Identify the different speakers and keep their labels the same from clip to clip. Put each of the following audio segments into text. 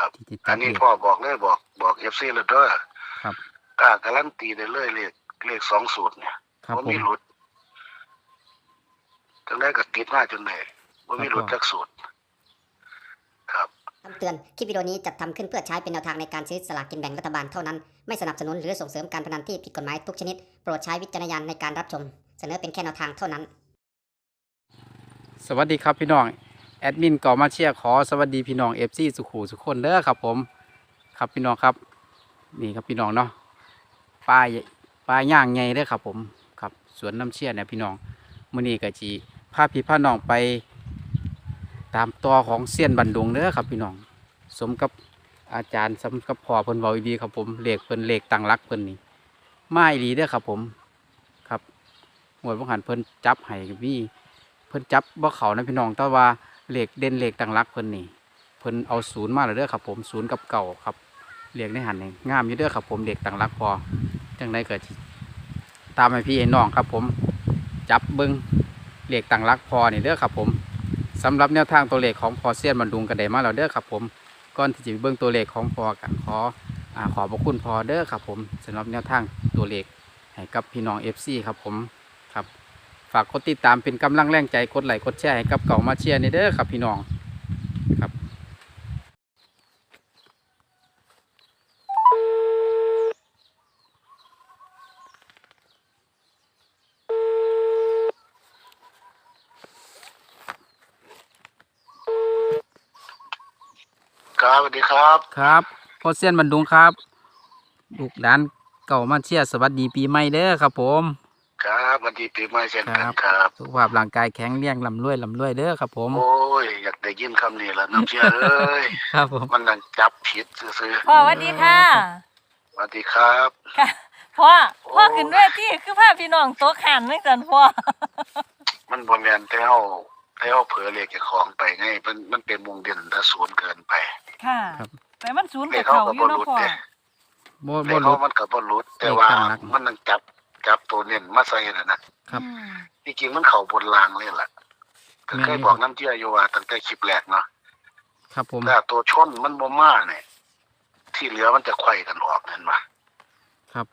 Speaker 1: ครับ
Speaker 2: ที่ติด
Speaker 1: อั
Speaker 2: ตั
Speaker 1: น
Speaker 2: ด
Speaker 1: นี้
Speaker 2: เลข
Speaker 1: พ่อบอกเลยบอกบอกเอฟซีเลยเด้อ
Speaker 2: ครับ
Speaker 1: กล้าการันตีได้เลยเลขเลขสองสูตรเนี่ย
Speaker 2: ครับ
Speaker 1: ว่า
Speaker 2: ผ
Speaker 1: มี
Speaker 2: ม
Speaker 1: หลุดจังได้ก็ติดมาจนได้ว่ามีหลุด
Speaker 2: ครับ
Speaker 1: จากสูตร ครับ
Speaker 3: คำเตือน คลิปวิดีโอนี้จัดทำขึ้นเพื่อใช้เป็นแนวทางในการซื้อสลากกินแบ่งรัฐบาลเท่านั้น ไม่สนับสนุนหรือส่งเสริมการพนันที่ผิดกฎหมายทุกชนิด โปรดใช้วิจารณญาณในการรับชม เสนอเป็นแค่แนวทางเท่านั้น
Speaker 2: สวัสดีครับพี่น้อง แอดมินก่อมาเชียร์ขอสวัสดีพี่น้องเอฟซีสุขูสุขคนเด้อครับผมครับพี่น้องครับ นี่ครับพี่น้องเนาะป้ายป้ายย่างไงเด้อครับผมครับสวนน้ำเชี่ยเนี่ยพี่น้องมื้อนี้ก็จีพาพี่พาน้องไป ตามต่อของเซียนบันดุงเด้อครับพี่น้อง สมกับอาจารย์สมกับพ่อเพิ่นเว้าอีดีครับผมเลขเพิ่นเลขตังรักเพิ่นนี่มาอีหลีเด้อครับผมครับหมวดบังหันเพิ่นจับให้มีเพิ่นจับบ่เขานะพี่น้องแต่ว่า เหลขเด่นเหลขตังรักเพิ่นนี่เพิ่นเอาศูนย์มาแล้วเด้อครับผมศูนย์กับเก่าครับเหลขในหันนี่งามอยู่เด้อครับผมเหลขตังรักพอจังไดเกิดตามให้พี่ให้น้องครับผมจับเบิ่งเหลขตังรักพอนี่เด้อครับผมสำหรับแนวทางตัวเลขของพอเซียนบันดุงกันไดมาแล้วเด้อครับผมก่อนที่จะเบิ่งตัวเลขของพอกันขออ่าขอบพระคุณพอเด้อครับผมสำหรับแนวทางตัวเลขให้กับพี่น้อง FC ครับผมครับ ฝากกดติดตามเป็นกำลังแรงใจกดไลค์กดแชร์ให้กับเก่ามาเชียร์ในเด้อครับพี่น้องครับ
Speaker 1: ครับสวัสดีครับ
Speaker 2: ครับพอเซียนบันดุงครับลูกหลานเก่ามาเชียร์สวัสดีปีใหม่เด้อครับผม
Speaker 1: ครับส วัสดีปีใหม่เช่นกัน
Speaker 2: ครับ
Speaker 1: ครับ
Speaker 2: สุขภาพร่างกายแข็งแรงลำรวยลำรวยเด้อครับผม
Speaker 1: โอ้ย อยากได้ยินคำนี้ละน้ำเชื่อเอ้ย
Speaker 2: ครับผม
Speaker 1: มันนั่งจับผิดซื้อ
Speaker 4: พ่อสวัสดีค่ะ
Speaker 1: ๆสวัสดีครับ
Speaker 4: ค่ะพ่อพ่อขึ้นเวทีคือพาพี่น้องโต๊ะขันนึกจันพ่อ
Speaker 1: มันบ่แม่นแต่เฮาแต่เฮาเผลอเลขเจ้าของไปไงมันมันเป็นวงเด่นถ้าศูนย์เกินไป
Speaker 4: ค่ะ
Speaker 2: ครับ
Speaker 4: แต่มันศูนย์
Speaker 1: เล
Speaker 4: กับ
Speaker 1: ขเขา
Speaker 4: เขา
Speaker 1: ก็
Speaker 4: อยู่
Speaker 1: บ่
Speaker 4: เนาะ
Speaker 1: หลุด
Speaker 4: พ่อ
Speaker 1: เด้
Speaker 2: บ่บ่รู้
Speaker 1: เลขเขามันก็บ่หลุดแต่ว่า
Speaker 2: เลขข้างหลัง
Speaker 1: มันนั่งจับ จับตัวเน้นมาใส่น่ะนะครับ
Speaker 4: อืม
Speaker 1: ที่จริงมันเข้าบนรางเลยล่ะก็เคยบอกน้ำเชื่ออยู่ว่าตั้งแต่คลิปแรกเนาะ
Speaker 2: ครับผม
Speaker 1: ถ้าตัวชนมันบ่มาเนี่ยที่เหลือมันจะไขว้กันออกเห็นปะ
Speaker 2: ครับ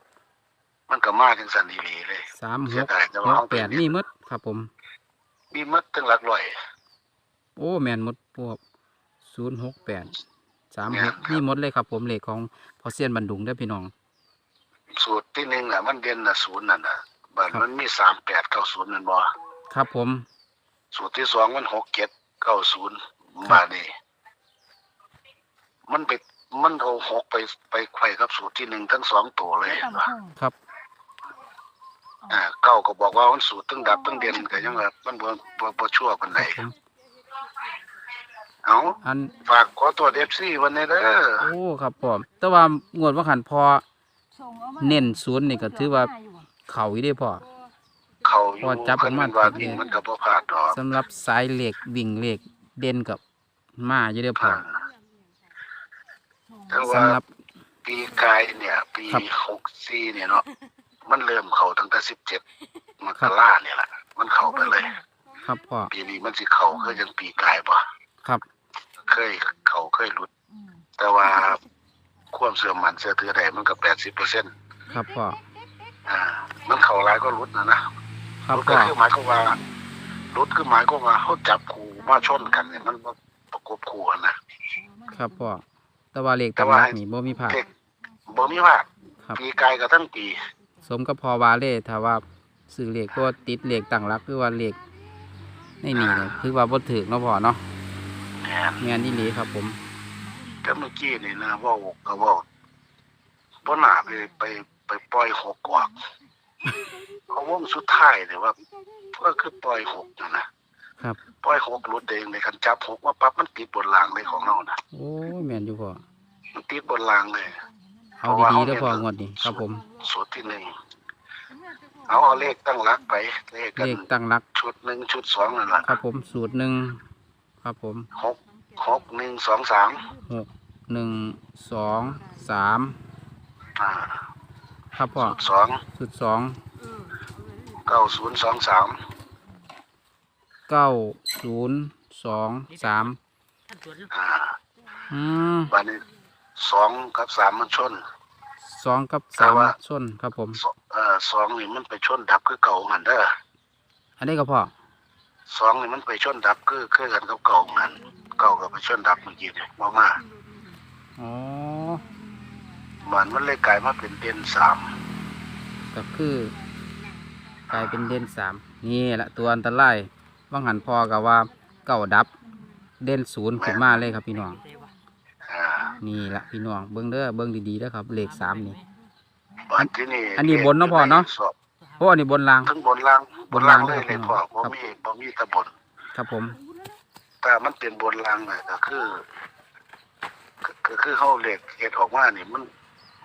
Speaker 1: มันก็มาถึงสันดีๆเลย
Speaker 2: สามห
Speaker 1: เสีย
Speaker 2: ก
Speaker 1: ดายแต่
Speaker 2: ห
Speaker 1: ว่าเขา
Speaker 2: กแปดมีหมดครับผม
Speaker 1: มีมัดถึงหลักร้อย
Speaker 2: โอ้แมนหมดพวกศูนย์หกแปดสาม
Speaker 1: แม่
Speaker 2: ห
Speaker 1: น
Speaker 2: ก
Speaker 1: ครับ
Speaker 2: มีหมดเลยครับผมเลขของพอเซียนบันดุงได้อพี่น้อง
Speaker 1: สูตรที่หนึ่งอะ มันเด่นน่ะศูนย์นั่นน่ะบัด
Speaker 2: ครับ
Speaker 1: มันมีสามแปดเก้าศูนย์นั่นบ่
Speaker 2: ครับผม
Speaker 1: สูตรที่สองมันหกเจ็ดเก้าศูนย์
Speaker 2: ครับ
Speaker 1: บาทนี่มันไปมันเอาหกไปไปไขว้กับสูตรที่หนึ่งทั้งสองตัวเลยเห็นปะ
Speaker 2: ครับ
Speaker 1: อ่าเก้าก็บอกว่ามันสูตรตั้งดับตั้งเด่นก็ยังว่ามันบ่บ่บ่ชั่วปาน
Speaker 2: ค
Speaker 1: ใด
Speaker 2: รับผม
Speaker 1: เอา
Speaker 2: อัน
Speaker 1: ฝากขอตรวจ FC วันนี้เด้อ
Speaker 2: โอ้ครับผมแต่ว่างวดว่าขันพอ เน้นศูนย์นี่ก็ถือว่าเขาอีได้อพอ
Speaker 1: เขาอยู่
Speaker 2: พอจับ
Speaker 1: เพิ่น
Speaker 2: ออกมา
Speaker 1: มันว่า
Speaker 2: ติด
Speaker 1: วิ่ง
Speaker 2: เลย
Speaker 1: มันก็บ่พลาดดอก
Speaker 2: สำหรับสายเหล็กวิ่งเหล็กเด่นกับมาอยู่ได้อพอ
Speaker 1: อ่าแต่ว่า
Speaker 2: สำหรับ
Speaker 1: ปีกายเนี่ย ปี
Speaker 2: ครับ
Speaker 1: หกสี่เนี่ยเนาะมันเริ่มเข้าตั้งแต่สิบเจ็ดมกราเนี่ยแหละมันเข้าไปเลย
Speaker 2: ครับพ่อ
Speaker 1: ปีนี้มันสิเข้าคือยังปีกายปะ
Speaker 2: ครับ
Speaker 1: เคยเข้าเคยหลุด แต่ว่า ความเสื่อมมันเสื่อถือใดมันก็แปดสิบเปอร์เซ็นต์
Speaker 2: ครับพ่อ
Speaker 1: อ่า มันเข้าหลายก็หลุดนะนะครับหลุด
Speaker 2: พ่
Speaker 1: ก็
Speaker 2: อ
Speaker 1: คือหมายความว่าหลุดคือหมายความว่าเขาจับคู่มาชนกันเนี่ยมันบ่ประกบคู่กันนะครับ
Speaker 2: พ่อแต่ว่าเหล็ก
Speaker 1: แต่
Speaker 2: ตำ
Speaker 1: ว่า
Speaker 2: รักนี่บ่มีผ่าด
Speaker 1: เด็กบ่มีว่า
Speaker 2: ครับ
Speaker 1: ปีกายกับทั้งปี
Speaker 2: สมกับพอวาเล่ถ้าว่าซื้อเหล็กก็ติดเหล็กต่างรักคือว่าเหล็กในนี่เนี่ยคือว่าบ่ถึกเนาะพ่อเนาะ
Speaker 1: แม่น
Speaker 2: แม่นอีหลีครับผม
Speaker 1: แต่เมื่อกี้นี่นะเว่าก็เว่าบ่น่าไปไปไปปล่อยหกกว่าเขาวงสุดท้ายเนี่ยว่าเพื่อคือปล่อยหกนะนะครับปล่อยหกหลุดเองเลยคันจับหกมาปั๊บมันติดบนรางเลยของเรานะ
Speaker 2: โอ้ยแม่นอยู่พ่อ
Speaker 1: มันติดบนรางเลย
Speaker 2: เอาดีๆเด้อพ่องวดนี้ครับผม
Speaker 1: สูตรที่หนึ่งเอาเอาเลขตั้งหลักไปเลขกัน
Speaker 2: เลขตั้งรัก
Speaker 1: ชุดหนึ่งชุดสองนั่นแหละ
Speaker 2: ครับผมสูตรหนึ่งครับผม
Speaker 1: หก หกหนึ่งสองสาม
Speaker 2: หกหนึ่งสองสาม
Speaker 1: อ่า
Speaker 2: ครับพ่อ
Speaker 1: สูตรสอง
Speaker 2: สูตรสอง
Speaker 1: เก้าศูนย์สองสาม
Speaker 2: เก้าศูนย์สองสาม
Speaker 1: อ่า
Speaker 2: อืม
Speaker 1: วันนี้สองกับสามมันชน
Speaker 2: สองกับ
Speaker 1: แต่
Speaker 2: สาม
Speaker 1: ว่า
Speaker 2: ส้นครับผม
Speaker 1: สเอ่อสองนี่มันไปชนดับคือเก่าหันเด้อ
Speaker 2: อันนี้ก็พอ
Speaker 1: สองนี่มันไปชนดับคือคือกันกับเก่าหัน เก่ากับไปชนดับเมื่อกี้เนี่ยมามา
Speaker 2: อ๋อ
Speaker 1: มันมันเลยกลายมาเป็นเด่นสาม
Speaker 2: ก็คือกลายเป็นเด่นสามนี่แหละตัวอันตรายว่างหันพอกับว่าเก้าดับ เด่นศูนย์ขึ้นมาเลยครับพี่น้อง
Speaker 1: อ่า
Speaker 2: นี่แหละพี่น้องเบิ้งเด้อเบิ้งดีๆเด้อครับเลขสามนี่
Speaker 1: บัดที่นี่
Speaker 2: อันนี้บนเนาะพ่อเนาะ
Speaker 1: สอบ
Speaker 2: โอ้อันนี้บนราง
Speaker 1: ทั้งบนล่าง
Speaker 2: บบนล่าง
Speaker 1: นล่างเลยเลยพ่อ
Speaker 2: ครั
Speaker 1: บ่
Speaker 2: บ
Speaker 1: มีบ่มีแตะบน
Speaker 2: ครับผม
Speaker 1: แต่มันเป็นบนล่างน่ะก็คือก็ก็คือเฮาเลขเฮ็ดออกมานี่มัน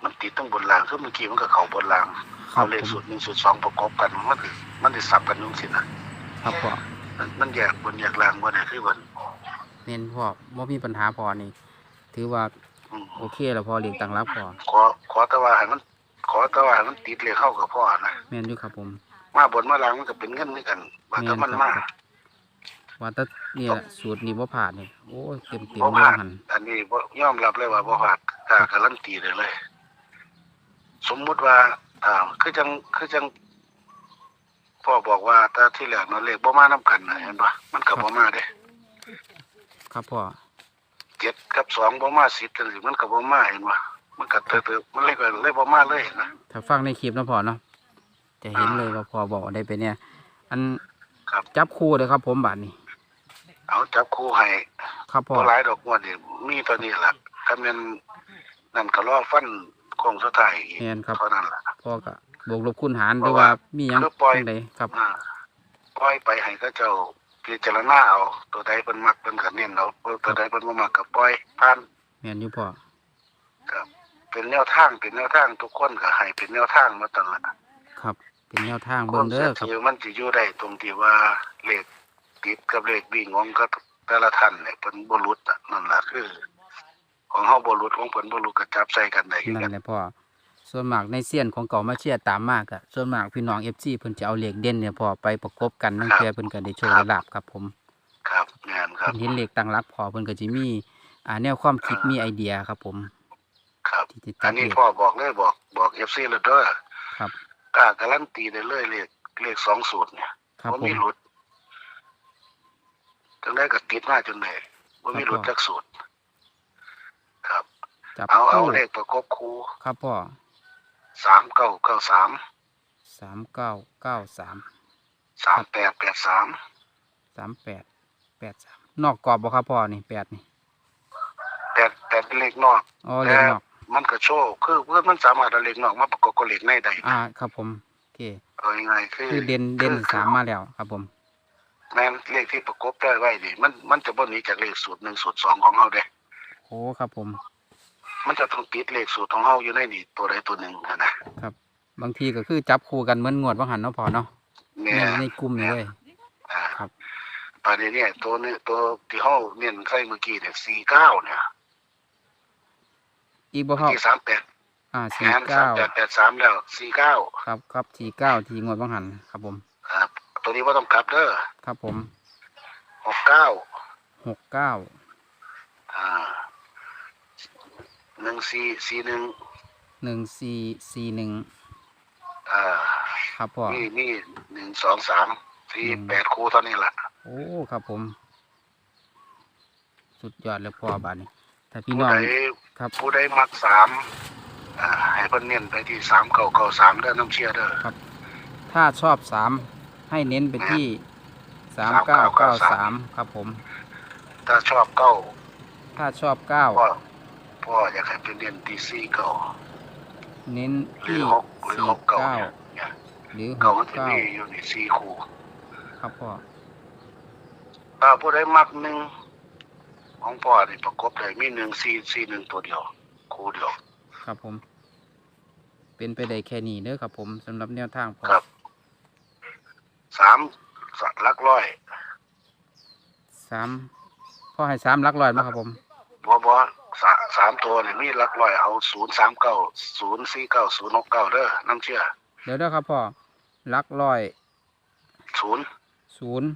Speaker 1: มันติดตั้งบนล่างคือเมื่อกี้มันก็เข้าบนล่าง
Speaker 2: ครั
Speaker 1: เอา
Speaker 2: บ
Speaker 1: เลข
Speaker 2: ผม
Speaker 1: สูตรหนึ่งสูตรสองประกอบกัน มันสิมันสิสับกันจังซี่นะครับ
Speaker 2: พ่อ
Speaker 1: มันมันแยกบนแยกล่างบ่ได้คือบ่
Speaker 2: เน้นพ่อบ่มีปัญหาพอนี่ ถือว่า
Speaker 1: อืม
Speaker 2: โอเคแล้วพอเลขต่างรับพอ
Speaker 1: ขอขอแต่ว่าให้มัน ขอแต่ว่าให้มันติดเลขเข้ากับพ่อนะ
Speaker 2: แม่นอยู่ครับผม
Speaker 1: มาบนมาล่างมันก็เป็นเงินเหมือนกันว่าถ้ามันมา
Speaker 2: ว่าแต่นี่แหละสูตรนี้บ่ผ่านนี่โอ้ยเต็มเต็ม
Speaker 1: บ่
Speaker 2: เรื่
Speaker 1: ผ่า
Speaker 2: อง
Speaker 1: น
Speaker 2: หัน
Speaker 1: อันนี้บ่ยอมรับเลยว่าบ่ผ่านกล้าการันตีเลยเลย สมมุติว่าอ่าคือจังคือจังพ่อบอกว่าถ้าที่แรกเนาะเลขบ่มานํกันน่ะเห็นป่ะมันก็บ่มาเด้
Speaker 2: ครับพ่อ
Speaker 1: เจ็ดกับสองบ่มาสิบจังซี่มันก็บ่มาเห็นป่ะมันก็เติบๆมันเลยก็เลยบ่มาเลยนะ
Speaker 2: ถ้าฟังในคลิปเนาะพ่อเนาะจะเห็น
Speaker 1: อ่า
Speaker 2: เลยว่าพ่อบอกได้ไปเนี่ย อัน
Speaker 1: ครับ
Speaker 2: จับคู่เลยครับผมบาดนี้
Speaker 1: เอาจับคู่ให้
Speaker 2: ครับพ่อ
Speaker 1: บ่หลายดอกงวดนี่มีตัวนี้ล่ะถ้าแม่นนั่นก็รอฟันโค้งสุดท้ายอีก
Speaker 2: แม่นครับ
Speaker 1: เท่านั้นล่ะ
Speaker 2: พ่อก็บวกลบคูณหารห
Speaker 1: เพ
Speaker 2: รือ
Speaker 1: ราะ
Speaker 2: ว่า
Speaker 1: ว่า
Speaker 2: มีหยัง
Speaker 1: คือปล่อย
Speaker 2: จังใดครับ
Speaker 1: อ่าปล่อยไปให้เขาเจ้าพิจารณาเอา ตัวใดเพิ่นมักเพิ่นก็เน้นเอาตัวใดเพิ่นบ่มักก็ปล่อยผ่าน
Speaker 2: แม่นอยู่พ่อ
Speaker 1: ครับเป็นแนวทางเป็นแนวทางทุกคนก็ให้เป็นแนวทางมาตลอด
Speaker 2: ครับ เป็นแนวทาง
Speaker 1: ค
Speaker 2: เบิ่
Speaker 1: วางม
Speaker 2: เด้
Speaker 1: เชื่
Speaker 2: อ
Speaker 1: อ
Speaker 2: ครับ
Speaker 1: ถือมันสิอยู่ได้ตรงที่ว่าเลข ติดกับเลขวิ่งของก็แต่ละท่านเนี่ยเพิ่นบ่หลุดอะนั่นล่ะคือ ของเฮาบ่หลุดของเพิ่นบ่หลุดก็จับใส่กันได้คือ
Speaker 2: นั่
Speaker 1: กัน
Speaker 2: นแหละพ่อ ส่วนมากในเซียนของเก่ามาเชียร์ตามมากอะส่วนมากพี่น้อง FC เพิ่นจะเอาเลขเด่นเนี่ยพอไปประกบกันนั่นเพื่อเพิ่นก็ได้โชคได้ลาบครับผม
Speaker 1: ครับงานครับ
Speaker 2: เพิ่นเห็นเลขตั้งรับพอเพิ่นก็สิมีอ่าแนวความคิดมีไอเดียครับผม
Speaker 1: ครับ
Speaker 2: ที่จะ
Speaker 1: อั
Speaker 2: จั
Speaker 1: น
Speaker 2: ด
Speaker 1: นี้
Speaker 2: เลข
Speaker 1: พ่อบอกเลยบอกบอก FC แล้วเด้อ
Speaker 2: ครับ
Speaker 1: กล้าการันตีได้เลยเลขเลขสองสูตรเนี่ย
Speaker 2: ครับ
Speaker 1: ว่า
Speaker 2: ผ
Speaker 1: มี
Speaker 2: ม
Speaker 1: หลุด จังได้ก็ติดมาจนได้ว่ามีหลุด
Speaker 2: ครับ
Speaker 1: จากสูตร ครับ
Speaker 2: จับ
Speaker 1: เอาเอา
Speaker 2: คู่
Speaker 1: เลขประกบคู
Speaker 2: ครับพ่อ
Speaker 1: สามเก้าเก้าสาม
Speaker 2: สามเก้าเก้าสาม
Speaker 1: สามแปดแปดสาม
Speaker 2: สามแปดแปดสามนอกกรอบบ่ครับพ่อนี่แปดนี่
Speaker 1: แต่แต่เป็นเลขนอก
Speaker 2: อ๋อเลขนอก
Speaker 1: มันก็โชว์คือเพื่อมันสามารถเอาเลขนอกมาประกอบกับเลขในได้
Speaker 2: อ่า ครับผมโอเค
Speaker 1: เอายังไงคือ
Speaker 2: คือเด่นเด่นสามมาแล้วครับผม
Speaker 1: แม้นเลขที่ประกบได้ไว้นี่มันมันจะบ่หนีจากเลขสูตรหนึ่งสูตรสองของเฮาเด้
Speaker 2: โอ้ครับผม
Speaker 1: มันจะต้องติดเลขสูตรของเฮาอยู่ในนี่ตัวใดตัวหนึ่งอะนะครับ
Speaker 2: บางทีก็คือจับคู่กันเหมือนงวดว่างหันเนาะพอเนาะ
Speaker 1: เนี่
Speaker 2: ใน
Speaker 1: ย
Speaker 2: ในกลุ่มนี่เลย
Speaker 1: อ่า
Speaker 2: ครับ
Speaker 1: ประเด็นเนี่ย ตัวนี้ตัวที่เฮาเน้นใส่เมื่อกี้เนี่ยสี่เก้าเนี่ย
Speaker 2: อีกบ่ครับ
Speaker 1: ที่สามแปด
Speaker 2: อ่า
Speaker 1: แท
Speaker 2: สี่
Speaker 1: นสา
Speaker 2: เก้าม
Speaker 1: แปดแปดสามแล้วสี่เก้า
Speaker 2: ครับครับสี่เก้าที่งวดว่างหันครับผม
Speaker 1: ครับ ตัวนี้ว่าต้องกลับเด้อ
Speaker 2: ครับผม
Speaker 1: หกเก้า
Speaker 2: หกเก้า
Speaker 1: อ่าหนึ่งสี่สี่หนึ่ง
Speaker 2: หนึ่งสี่สี่หนึ่ง
Speaker 1: อ่า
Speaker 2: ครับพ่อ
Speaker 1: นี่นี่หนึ่งสองสามสี่
Speaker 2: อืม
Speaker 1: แปดคู่เท่านี้แหละ
Speaker 2: โอ้ครับผม สุดยอดเลยพ่อบาดนี้ถ้าพี่
Speaker 1: ผู้
Speaker 2: น้อง
Speaker 1: ใด
Speaker 2: ครับ
Speaker 1: ผู้ใดมักสามอ่าให้เพิ่นเน้นไปที่สามเก้าเก้าสามเด้อน้ำเชื่อเด้อ
Speaker 2: ถ้าชอบสาม ให้เน้นไปที่สามเก้าเก้าสามครับผม
Speaker 1: ถ้าชอบเก้า
Speaker 2: ถ้าชอบเก้า
Speaker 1: พ่อพ่ออยากให้เป็นเน้นที่สี่เก้า
Speaker 2: เน้น
Speaker 1: หรือ
Speaker 2: ที่
Speaker 1: หกหรือ
Speaker 2: สี่
Speaker 1: หกเก้า
Speaker 2: เก้า
Speaker 1: เนี่ย
Speaker 2: หรือห
Speaker 1: เก้ากมันจะ
Speaker 2: เก้า
Speaker 1: มีอยู่ในสี่คู่
Speaker 2: ครับพ่อ
Speaker 1: ถ้าผู้ใดมักหนึ่งของพ่อนี่ประกบได้มีหนึ่งสี่สี่หนึ่งตัวเดียว คู่เดียว
Speaker 2: ครับผม เป็นไปได้แค่นี้เด้อครับผมสำหรับแนวทางพ่อ
Speaker 1: ครับ สามสัตว์ลักร้อย
Speaker 2: สามพ่อให้สามหลักร้อยมาครับผม
Speaker 1: บอบอสาสามตัวนี่มีลักร้อยเอาศูนย์สามเก้าศูนย์สี่เก้าศูนย์หกเก้าเด้อน้ำเชื่อ
Speaker 2: เดี๋ยวเด้อครับพ่อหลักร้อย
Speaker 1: ศูนย์
Speaker 2: ศูนย์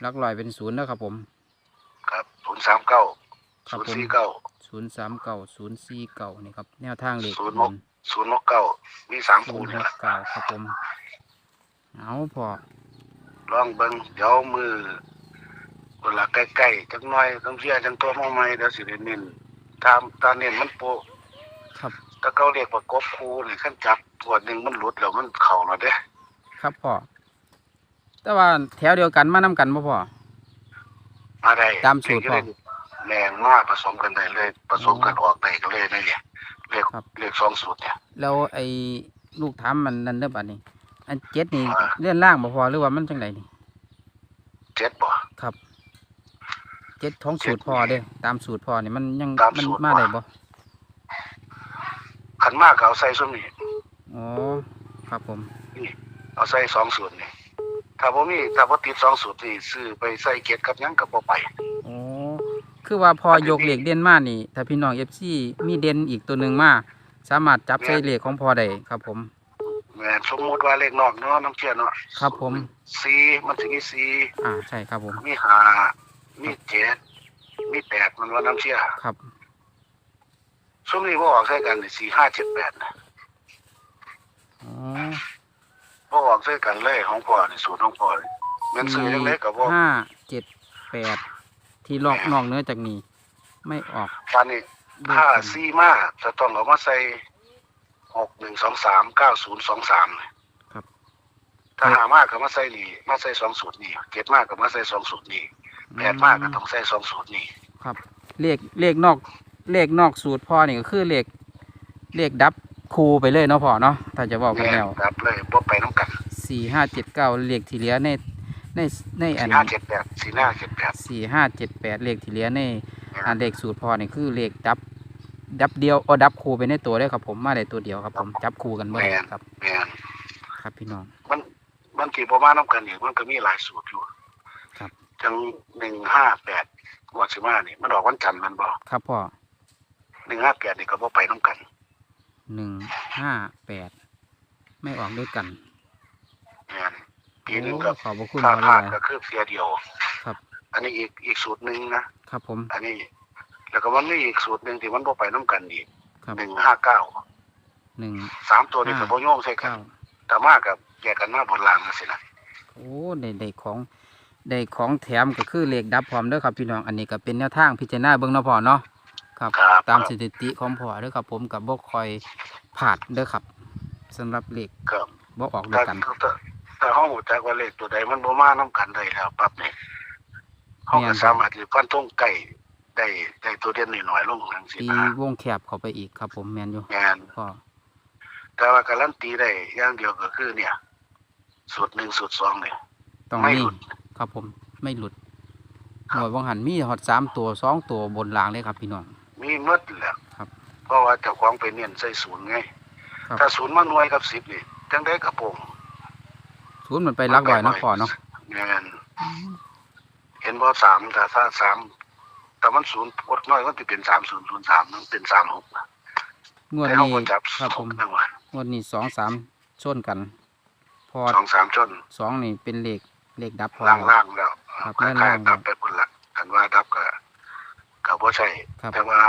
Speaker 2: หลักร้อยเป็นศูนย์เด้อครับผม
Speaker 1: ครับศูนย์สามเก้า
Speaker 2: ครับ
Speaker 1: ศูนย์
Speaker 2: ผม
Speaker 1: สี่เก้า
Speaker 2: ศูนย์สามเก้าศูนย์สี่เก้านี่ครับแนวทางเลข
Speaker 1: ศูนย์หกศูนย์หกเก้ามีสาม
Speaker 2: ศู
Speaker 1: คู
Speaker 2: นย์
Speaker 1: นี่
Speaker 2: ห
Speaker 1: แห
Speaker 2: ก
Speaker 1: ละ
Speaker 2: เก้าครับผม เอาพอ
Speaker 1: ลองเบิ่งเดี๋ยวมือเวลาใกล้ๆจักหน่อยต้องเสียจังตัวมาใหม่เดี๋ยวสิได้เน้นตามตาเน้นมันโปะ
Speaker 2: ครับ
Speaker 1: ถ้าเขาเรียกประกบคูนี่ขั้นจับตัวหนึ่งมันหลุดแล้วมันเข่าแล้วเด้
Speaker 2: ครับพ่อแต่ว่าแถวเดียวกันมานํกันบ่พ่อ
Speaker 1: มาได้
Speaker 2: ตามสูตรพ่อ
Speaker 1: แรงมากผสมกันได้เลย ผสมกันออกได้ก็เลยนะเนี่ยเลข
Speaker 2: ครับ
Speaker 1: เลขสองสูตรเนี่ย
Speaker 2: แล้วไอ้ลูกถามมันนั่นเด้อบัดนี้ อันเจ็ดนี่
Speaker 1: อ่า
Speaker 2: เลื่อนล่างบ่พอหรือว่ามันจังไดนี่
Speaker 1: เจ็ดบ่
Speaker 2: ครับเจ็ดของสูตรพอเด้อตามสูตรพอนี่มันยัง
Speaker 1: ตาม
Speaker 2: มัน
Speaker 1: สูตร
Speaker 2: มา
Speaker 1: พ่อ
Speaker 2: ได้บ่
Speaker 1: ขันมากก็เอาใส่ซุ้มนี่
Speaker 2: อ๋อครับผม
Speaker 1: เอาใส่สองสูตรนี่ถ้าบ่มีถ้าบ่ติดสองสูตรนี่ซื้อไปใส่เก็ดกับหยังก็บ่ไป
Speaker 2: อ๋อคือว่าพอยกเหล็กเด่นมานี่ ถ้าพี่น้อง FC มีเด่นอีกตัวหนึ่งมาสามารถจับใส่เหล็กของพอได้ครับผม
Speaker 1: แม่นสมมุติว่าเลขนอกเนาะน้ำเชื่อเนาะ
Speaker 2: ครับผม
Speaker 1: สีมันสิมีสี
Speaker 2: อ่าใช่ครับผม
Speaker 1: มีห้ามีเจ็ดมีแปดมันว่าน้ำเชื่อ
Speaker 2: ครับ
Speaker 1: ซุ้มนี้บ่ออกใส่กันนี่สี่ห้าเจ็ดแปดนะ
Speaker 2: อ๋อ
Speaker 1: บ่ออกใส่กันเลยของพ่อนี่สูตรของพ่อนี่แมันซื้อจังไดก็บ่
Speaker 2: ห้าเจ็ดแปดที่ลอกนอกเหนื้อจากนี้ ไม่ออก
Speaker 1: ปานนี้
Speaker 2: เลข
Speaker 1: ถ้า
Speaker 2: กัน
Speaker 1: ซีมาจะต้องเอามาใส่ หกหนึ่งสองสามเก้าศูนย์สองสาม
Speaker 2: ครับ
Speaker 1: ถ้าหามากก็มาใส่นี่มาใส่สองสูตรนี่เจ็ดมากก็มาใส่สองสูตรนี่แปดมากก็ต้องใส่สองสูตรนี่
Speaker 2: ครับ เลขเลขนอกเลขนอกสูตรพ่อนี่ก็คือเลขเลขดับคูไปเลยเนาะพ่อเนาะถ้าจะบอกกัน
Speaker 1: แม่น
Speaker 2: แล้ว
Speaker 1: ครับเลยบ่ไปน้ำกัน
Speaker 2: สี่ห้าเจ็ดเก้าเลขที่เหลือในในในอัน
Speaker 1: สี่ห้าเจ็ดแปดสี่ห้าเจ็ดแปด
Speaker 2: สี่ห้าเจ็ดแปดเลขที่เหลือในอันเลขสูตรพ่อนี่คือเลขดับ ดับเดียวเอาดับคูไปในตัวได้ครับผมมาได้ตัวเดียวครับ ผมจับคูกันเมื่อไหร่ครับ
Speaker 1: แม่น
Speaker 2: ครับพี่น้อง
Speaker 1: มันมันที่บ่มาน้ำกันอีกมันก็มีหลายสูตรอยู่
Speaker 2: ครับ
Speaker 1: จังหนึ่งห้าแปดวัดสิมานี่มันออกวันจันทร์แมันบ่
Speaker 2: ครับพ่อ
Speaker 1: หนึ่งห้าแปดนี่ก็บ่ไปน้ำกัน
Speaker 2: หนึ่งห้าแปดไม่ออกด้วยกัน
Speaker 1: แม่นปีหนึง
Speaker 2: โอ้
Speaker 1: ก็
Speaker 2: ขอบพระคุณ
Speaker 1: ถ้า
Speaker 2: พ่อ
Speaker 1: พลาด
Speaker 2: เลย
Speaker 1: ก็คือเพียเดียว
Speaker 2: ครับ
Speaker 1: อันนี้อีกอีกสูตรหนึ่งนะ
Speaker 2: ครับผม
Speaker 1: อันนี้ แล้วก็มันมีอีกสูตรหนึ่งที่มันบ่ไปน้ำกันอีก
Speaker 2: ครับ
Speaker 1: หนึ่งห้าเก้า
Speaker 2: หนึ่ง
Speaker 1: สามตัวนี่ก็
Speaker 2: ห้า
Speaker 1: บ่โยงใส่กัน
Speaker 2: เก้า
Speaker 1: แต่มากกับแยกกันมาบนรางนั่นสินะ
Speaker 2: โอ้ได้ได้ของได้ของแถมก็คือเลขดับพร้อมเด้อครับพี่น้องอันนี้ก็เป็นแนวทางพิจารณาเบิ่งเนาะพ่อเนาะครับ
Speaker 1: ครับ
Speaker 2: ตาม
Speaker 1: ครับ
Speaker 2: สถิติของพ่อเด้อครับ ผมกับบ่คอยผ่านเด้อครับสำหรับเลข
Speaker 1: ครับ
Speaker 2: บ่ออกด้วย
Speaker 1: ถ้า
Speaker 2: กัน
Speaker 1: ถ้าถ้าห้องหูจักว่าเลขตัวใดมันบ่มาน้ำกันได้แล้วปั๊บนี่ห้อง
Speaker 2: แม่
Speaker 1: ก็
Speaker 2: นครับ
Speaker 1: สามารถที่ฟันธงไก่ ได้ได้ตัวเด่นน้อยๆลงจังซี่
Speaker 2: ตี
Speaker 1: นะ
Speaker 2: วงแคบเข้าไปอีกครับ ผมแมนอยู่
Speaker 1: แม่น
Speaker 2: พ่อ
Speaker 1: แต่ว่าการันตีได้อย่างเดียวก็คือเนี่ยสูตรหนึ่งสูตรสองเนี่ย
Speaker 2: ต้อง
Speaker 1: ไม่
Speaker 2: มี
Speaker 1: หลุด
Speaker 2: ครับผมไม่หลุด
Speaker 1: ค
Speaker 2: ห
Speaker 1: รับ
Speaker 2: น่วยวังหันมีฮอดสามตัวสองตัวบนรางเลยครับ พี่น้อง
Speaker 1: มีหมดแหละ
Speaker 2: ครับ
Speaker 1: เพราะว่าเจ้าของไปเน้นใส่ศูนย์ไง
Speaker 2: ครับ
Speaker 1: ถ้าศูนย์มาหน่วยกับสิบนี่จังได้กระโปรง
Speaker 2: ศูนย์มันไปลักลอยเนาะพ่อเนาะ
Speaker 1: แม่นเห็นบ่สามแต่ถ้าสาม แต่มันศูนย์อดน้อยมันจะเป็นสามศูนย์ศูนย์สามมันเป็นสามหก
Speaker 2: งวด
Speaker 1: แต่เขา
Speaker 2: นี้
Speaker 1: ก็จับ
Speaker 2: ครับผม
Speaker 1: จังหวะ
Speaker 2: งวดนี้สองสามชนกัน พอ
Speaker 1: สองสามจน
Speaker 2: สองนี่เป็นเลขเลขดับพอ
Speaker 1: ล่างล่างๆแล้ว
Speaker 2: ครับ
Speaker 1: คล้าย
Speaker 2: ล่างๆ
Speaker 1: ๆดับไปคนละกันว่าดับก็ก็บ่ใช่
Speaker 2: ครับ
Speaker 1: แต่ว่า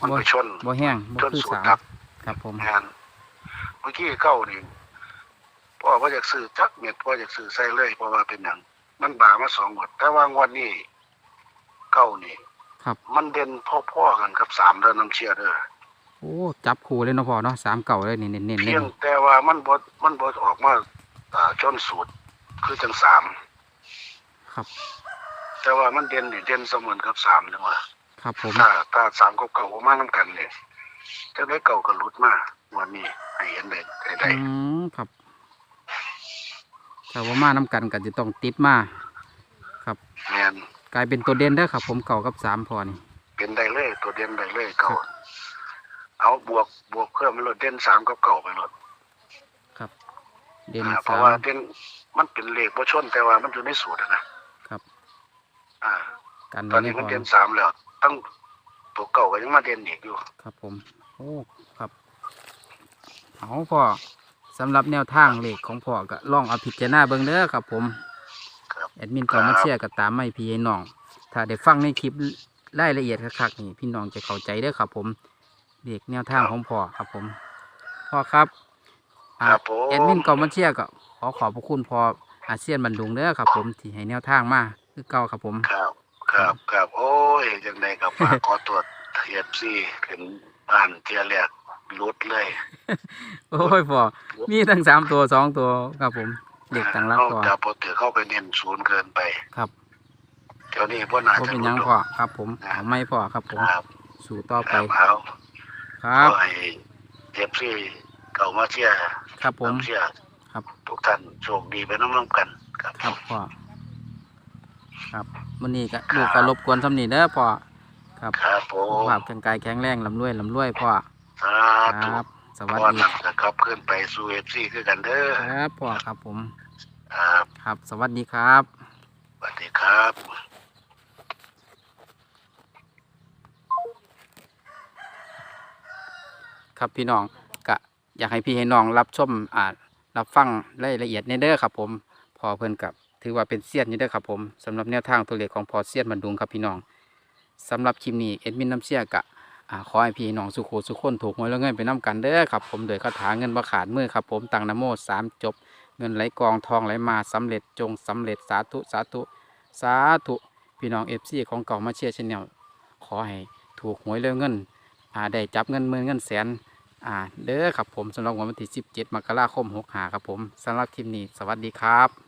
Speaker 1: มันไปชน
Speaker 2: บ่แห้งบ่
Speaker 1: ชน
Speaker 2: คือ
Speaker 1: สูต
Speaker 2: สารม
Speaker 1: ดับ
Speaker 2: ครับผม
Speaker 1: แม่นเมื่อกี้เก้านี่พ่อว่าอยากซื้อจักเม็ดพ่ออยากซื้อใส่เลยเพราะว่าเป็นหยังมันบามาสองหมดแต่ว่างวดนี้ เก้านี่
Speaker 2: ครับ
Speaker 1: มันเด่นพ่อๆกันกับสามเด้อน้ำเชื่อเด้อ
Speaker 2: โอ้จับคู่เลยเนาะพ่อเนาะสามเก่าเลยนี่เน้นๆเน้น
Speaker 1: เพียงแต่ว่ามันบ่มันบ่ออกมาอ่าจนสูตรคือจังสาม
Speaker 2: ครับ
Speaker 1: แต่ว่ามันเด่นนี่เด่นเสมือนกับสามจังว่า
Speaker 2: ครับผม
Speaker 1: ถ้าถ้าสามกับเก่าบ่มานํกันเนี่ยจังได้เก่าก็หลุดมาวันนี้ให้เห็นได้ได้ได้
Speaker 2: อืมครับถ้าว่ามาน้กันก็จะต้องติดมาครับ
Speaker 1: แม่น
Speaker 2: กลายเป็นตัวเด่นเด้อครับ ผมเก่ากับสามพอนี่
Speaker 1: เป็นได้เลย ตัวเด่นได้เลยเก่าเอาบวกบวกเพิ่มมันลดเด่นสามกับเก่าไปลด
Speaker 2: ครับ เด่น
Speaker 1: อ่าเพ
Speaker 2: สา
Speaker 1: ราะ
Speaker 2: ม
Speaker 1: ว่าเด่นมันเป็นเลขบ่ชนแต่ว่ามันอยู่ในสูตรอะนะครับ อ่า
Speaker 2: กัน
Speaker 1: ตอน
Speaker 2: ไว้
Speaker 1: นี้
Speaker 2: ใน
Speaker 1: มัน
Speaker 2: พอ
Speaker 1: เด่นสามแล้วตั้งตัวเก่าก็ยังมาเด่นอีกอยู่
Speaker 2: ครับ ผม โอ้ครับเอาพ่อสำหรับแนวทางเลขของพ่อก็ลองเอาพิจารณาเบิ่งเด้อครับผม
Speaker 1: ครับ
Speaker 2: แอดมินก็มาเชียร์กับตามไม่พี่ให้น้อง ถ้าได้ฟังในคลิปรายละเอียดคักๆนี่พี่น้องจะเข้าใจเด้อครับ ผมเด็กแนวทางของพ่อครับผมพ่อครับอ่า
Speaker 1: ครับผม
Speaker 2: แอดมินกอมันเชียก็ขอขอบพระคุณพออาเซียนบันดุงเด้อครับ ผมที่ให้แนวทางมาคือเก่าครับผม
Speaker 1: ครับครับครับโอ้ยจังไดกับฝากขอตรวจเทียบซี่ถึงบ้านเทียแรกรุดเลย
Speaker 2: โอ้ยพ่อมีทั้งสามตัวสองตัวครับผม เด็กต่างรัก
Speaker 1: เขา
Speaker 2: ก่อน
Speaker 1: จะพอถือเข้าไปเน้นศูนย์เกินไป
Speaker 2: ครับ
Speaker 1: เดี๋ยวนี้พ่อนา
Speaker 2: ผม
Speaker 1: จะ
Speaker 2: เป็น
Speaker 1: รุ
Speaker 2: หยั
Speaker 1: ด
Speaker 2: ง
Speaker 1: หร
Speaker 2: พ่อ
Speaker 1: อก
Speaker 2: ครับ ผมเอาไม่พ่อครับผม
Speaker 1: ครับ
Speaker 2: สู่ต่อ
Speaker 1: ค
Speaker 2: ไป
Speaker 1: รับเอา
Speaker 2: ครับ
Speaker 1: ขอให้เทียบซี่เก่ามาเชียร์
Speaker 2: ครับผม
Speaker 1: น้ำเชียร์
Speaker 2: ครับ
Speaker 1: ทุกท่านโชคดีไปน้ำน้ำกันครับ
Speaker 2: ครับพ่อครับวันนี้ก็ลูกก็รบกวนสำนีเด้อพ่อครับ
Speaker 1: ครับผ
Speaker 2: สุข
Speaker 1: ม
Speaker 2: ภาพแข็งกายแข็งแรงลำรวยลำรวยพ่อ
Speaker 1: สา
Speaker 2: ค
Speaker 1: ธุ
Speaker 2: รับ สวัส
Speaker 1: พ่อ
Speaker 2: ดี
Speaker 1: นั่นก็ขับขึ้นไปสู่เอฟซีคือกันเด้อ
Speaker 2: ครับพ่อครับผม
Speaker 1: ครับ
Speaker 2: ครับ สวัสดีครับ
Speaker 1: สวัสดีครับ
Speaker 2: ครับพี่น้องก็อยากให้พี่ให้น้องรับชมอ่ารับฟังรายละเอียดในเด้อครับ ผมพอเพิ่นกับถือว่าเป็นเซียนนี่เด้อครับผมสำหรับแนวทางตัวเลขของพอเซียนบันดุงครับพี่น้องสำหรับคลิปนี้เอ็ดมินน้ำเชี่ยกะอ่า ขอให้พี่น้องสุขสุขคนถูกหวยแล้วเงินไปน้ากันเด้อครับผมโดยคาถาเงินบ่ขาดมือครับผมตังนโมสามจบ เงินไหลกองทองไหลมาสำเร็จจงสำเร็จสาธุสาธุสาธุพี่น้องเอฟซีของเก่ามาเชียร์ชแนลขอให้ถูกหวยเร็วเงินได้จับเงินหมื่นเงินแสนเด้อครับผมสำหรับวันที่ 17 มกราคม 65 ครับผมสำหรับคลิปนี้สวัสดีครับ